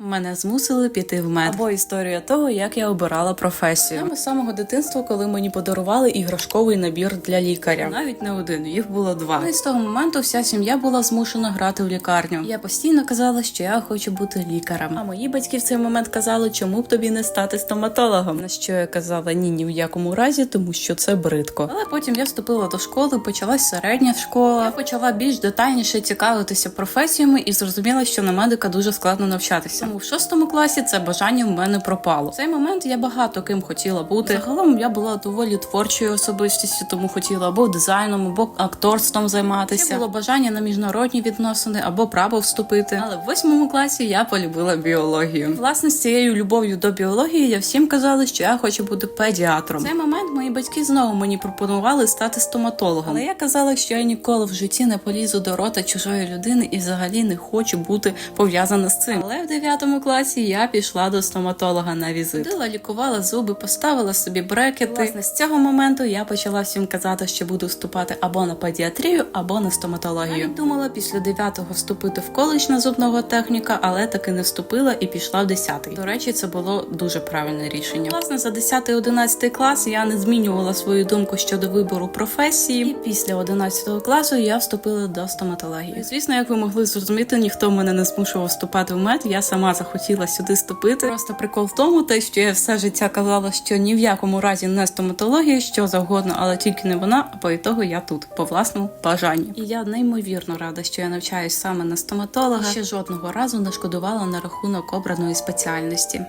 Мене змусили піти в мед. Або історія того, як я обирала професію. Саме з самого дитинства, коли мені подарували іграшковий набір для лікаря. Навіть не один, їх було два. І з того моменту вся сім'я була змушена грати в лікарню. Я постійно казала, що я хочу бути лікарем. А мої батьки в цей момент казали, чому б тобі не стати стоматологом. На що я казала ні, ні в якому разі, тому що це бридко. Але потім я вступила до школи, почалась середня школа. Я почала більш детальніше цікавитися професіями і зрозуміла, що на медика дуже складно навчатися. В шостому класі це бажання в мене пропало. В цей момент я багато ким хотіла бути. Загалом я була доволі творчою особистістю, тому хотіла або дизайном, або акторством займатися. Ще було бажання на міжнародні відносини або право вступити. Але в восьмому класі я полюбила біологію. Власне, з цією любов'ю до біології я всім казала, що я хочу бути педіатром. В цей момент мої батьки знову мені пропонували стати стоматологом. Але я казала, що я ніколи в житті не полізу до рота чужої людини і взагалі не хочу бути пов'язана з цим. Але в дев'ятому класі я пішла до стоматолога на візит. Ходила, лікувала зуби, поставила собі брекети. Власне, з цього моменту я почала всім казати, що буду вступати або на педіатрію, або на стоматологію. Навіть думала після дев'ятого вступити в коледж на зубного техніка, але таки не вступила і пішла в десятий. До речі, це було дуже правильне рішення. Власне, за 10-11 клас я не змінювала свою думку щодо вибору професії. І після 11 класу я вступила до стоматології. Звісно, як ви могли зрозуміти, ніхто мене не змушував вступати в мед. Я сама захотіла сюди ступити. Просто прикол в тому, те, що я все життя казала, що ні в якому разі не стоматологія, що завгодно, але тільки не вона. А по ітогу я тут по власному бажанню. І я неймовірно рада, що я навчаюсь саме на стоматолога. Ще жодного разу не шкодувала на рахунок обраної спеціальності.